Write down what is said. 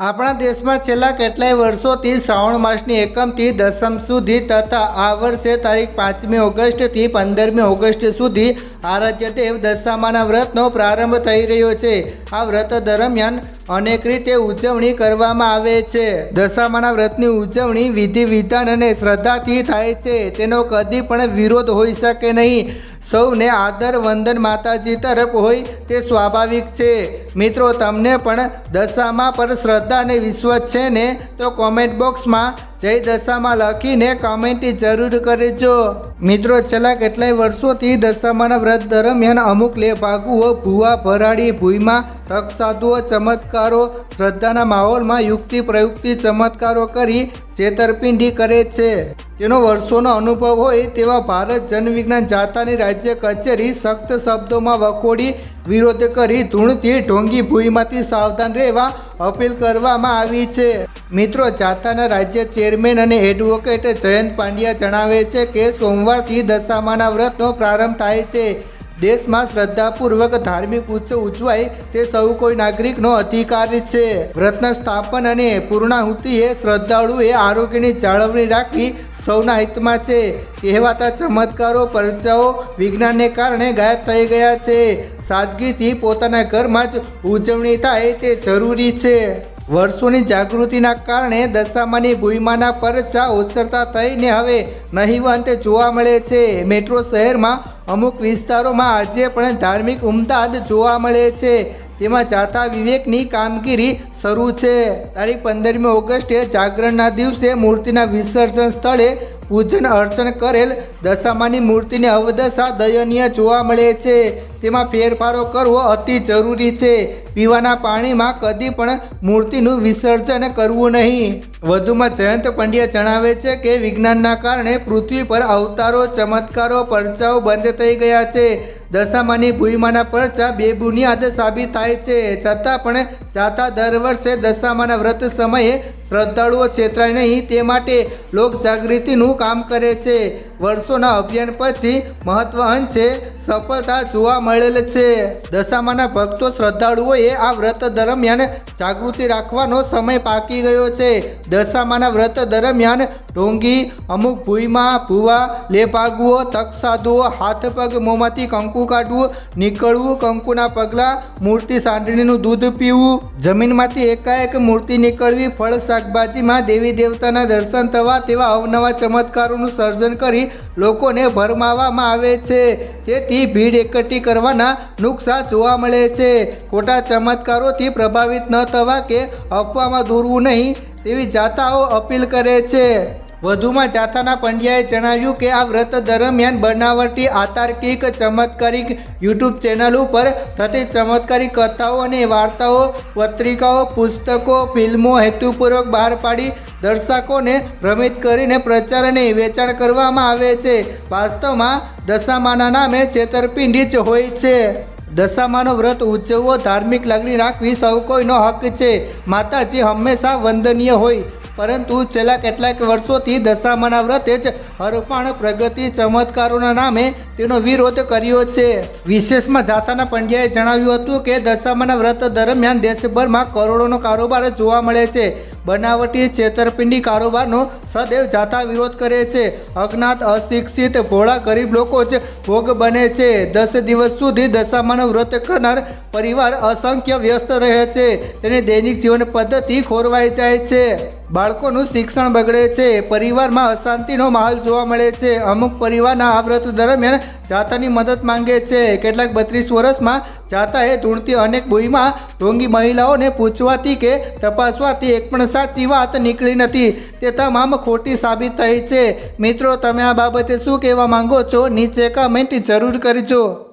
આપણા દેશમાં છેલ્લા કેટલાય વર્ષોથી શ્રાવણ માસની એકમથી દસમ સુધી તથા આ વર્ષે તારીખ પાંચમી ઓગસ્ટથી પંદરમી ઓગસ્ટ સુધી આરાધ્ય દેવ દશામાના વ્રતનો પ્રારંભ થઈ રહ્યો છે. આ વ્રત દરમિયાન અનેક રીતે ઉજવણી કરવામાં આવે છે. દશામાના વ્રતની ઉજવણી વિધિ વિધાન અને શ્રદ્ધાથી થાય છે. તેનો કદી પણ વિરોધ હોઈ શકે નહીં. સૌને આદર વંદન માતાજી તરફ હોય તે સ્વાભાવિક છે. મિત્રો, તમને પણ દશામાં પર શ્રદ્ધા અને વિશ્વાસ છે ને, તો કોમેન્ટ બોક્સમાં જય દશામાં લખીને કમેન્ટ જરૂર કરજો. મિત્રો, છેલ્લા કેટલાય વર્ષોથી દશામાના વ્રત દરમિયાન અમુક લેભાગુઓ ભૂવા ભરાડી, ભૂઈમાં તક સાધુઓ, ચમત્કારો, શ્રદ્ધાના માહોલમાં યુક્તિ પ્રયુક્તિ, ચમત્કારો કરી છેતરપિંડી કરે છે. તેનો વર્ષોનો અનુભવ હોય તેવા ભારત જનવિજ્ઞાન જાતાની રાજ્ય કચેરી સખ્ત શબ્દોમાં વખોડી વિરોધ કરી ધૂણથી ઢોંગી ભૂઈમાંથી સાવધાન રહેવા અપીલ કરવામાં આવી છે. મિત્રો, જાતાના રાજ્ય ચેરમેન અને એડવોકેટ જયંત પાંડ્યા જણાવે છે કે સોમવારથી દશામાના વ્રતનો પ્રારંભ થાય છે. દેશમાં શ્રદ્ધાપૂર્વક ધાર્મિક ઉત્સવ ઉજવાય તે સૌ કોઈ નાગરિકનો અધિકાર છે. વ્રતના સ્થાપન અને પૂર્ણાહુતિ એ શ્રદ્ધાળુએ આરોગ્યની જાળવણી રાખવી સૌના હિતમાં છે. કહેવાતા ચમત્કારો, પરચાઓ, વિજ્ઞાનને કારણે ગાયબ થઈ ગયા છે. સાદગીથી પોતાના ઘરમાં જ ઉજવણી થાય તે જરૂરી છે. વર્ષોની જાગૃતિના કારણે દશામાની ભૂઈમાના પરચા ઓસરતા થઈને હવે નહીવંત જોવા મળે છે. મેટ્રો શહેરમાં અમુક વિસ્તારોમાં આજે પણ ધાર્મિક ઉમદાદ જોવા મળે છે. તેમાં જાતા વિવેકની કામગીરી શરૂ છે. તારીખ પંદરમી ઓગસ્ટે જાગરણના દિવસે મૂર્તિના વિસર્જન સ્થળે પૂજન અર્ચન કરેલ દશામાની મૂર્તિની અવદશા દયનીય જોવા મળે છે. તેમાં ફેરફારો કરવો અતિ જરૂરી છે. પીવાના પાણીમાં કદી પણ મૂર્તિનું વિસર્જન કરવું નહીં. વધુમાં જયંત પંડ્યા જણાવે છે કે વિજ્ઞાનના કારણે પૃથ્વી પર અવતારો, ચમત્કારો, પરચાઓ બંધ થઈ ગયા છે. દશામાની ભૂમિમાના પરચા બેબુનિયાદ સાબિત થાય છે. છતાં પણ જાતા દર વર્ષે દશામાના વ્રત સમયે શ્રદ્ધાળુઓ છેતરાય નહીં. તે માટે લોક જાગૃતિનું કામ કરે છે. વર્ષોના અભિયાન પછી મહત્વઅંશે સફળતા જોવા મળેલ છે. દશામાના ભક્તો શ્રદ્ધાળુઓએ આ વ્રત દરમિયાન જાગૃતિ રાખવાનો સમય પાકી ગયો છે. દશામાના વ્રત દરમિયાન ઢોંગી અમુક ભૂઈમાં ભૂવા લેભાગવો તક સાધુઓ હાથ પગ, મોંમાંથી કંકુ કાઢવું, નીકળવું, કંકુના પગલાં, મૂર્તિ સાંડણીનું દૂધ પીવું, જમીનમાંથી એકાએક મૂર્તિ નીકળવી, ફળ, શાકભાજીમાં દેવી દેવતાના દર્શન થવા તેવા અવનવા ચમત્કારોનું સર્જન કરી લોકોને ભરમાવવામાં આવે છે. તેથી ભીડ એકઠી કરવાના નુકસાન જોવા મળે છે. ખોટા ચમત્કારોથી પ્રભાવિત ન થવા કે અફવામાં દોરવું નહીં તેવી જાતાઓ અપીલ કરે છે. વધુમાં જાથાના પંડ્યાએ જણાવ્યું કે આ વ્રત દરમિયાન બનાવટી આતાર્કિક ચમત્કારિક યુટ્યુબ ચેનલ ઉપર થતી ચમત્કારિક કથાઓ અને વાર્તાઓ, પત્રિકાઓ, પુસ્તકો, ફિલ્મો હેતુપૂર્વક બહાર પાડી દર્શકોને ભ્રમિત કરીને પ્રચાર અને વેચાણ કરવામાં આવે છે. વાસ્તવમાં દશામાના નામે છેતરપિંડી જ હોય છે. દશામાનો વ્રત ઉજવવો ધાર્મિક લાગણી રાખવી સૌ કોઈનો હક છે. માતાજી હંમેશા વંદનીય હોય પરંતુ છેલ્લા કેટલાક વર્ષોથી દશામાના વ્રતે જ હરપાણ પ્રગતિ ચમત્કારોના નામે તેનો વિરોધ કર્યો છે. વિશેષમાં જાતાના પંડ્યાએ જણાવ્યું હતું કે દશામાના વ્રત દરમિયાન દેશભરમાં કરોડોનો કારોબાર જોવા મળે છે. બનાવટી છેતરપિંડી કારોબારનો સદૈવ જાતા વિરોધ કરે છે. અજ્ઞાત, અશિક્ષિત, ભોળા, ગરીબ લોકો જ ભોગ બને છે. દસ દિવસ સુધી દશામાનું વ્રત કરનાર પરિવાર અસંખ્ય વ્યસ્ત રહે છે. તેની દૈનિક જીવન પદ્ધતિ ખોરવાઈ જાય છે. બાળકોનું શિક્ષણ બગડે છે. પરિવારમાં અશાંતિનો માહોલ જોવા મળે છે. અમુક પરિવારના આ વ્રત દરમિયાન જાતાની મદદ માંગે છે. કેટલાક બત્રીસ વર્ષમાં જાતાએ ધૂણતી અનેક બોઈમાં ઢોંગી મહિલાઓને પૂછવાથી કે તપાસવાથી એક પણ સાચી વાત નીકળી નથી. તે તમામ ખોટી સાબિત થઈ છે. મિત્રો, તમે આ બાબતે શું કહેવા માંગો છો? નીચે કમેન્ટ જરૂર કરજો.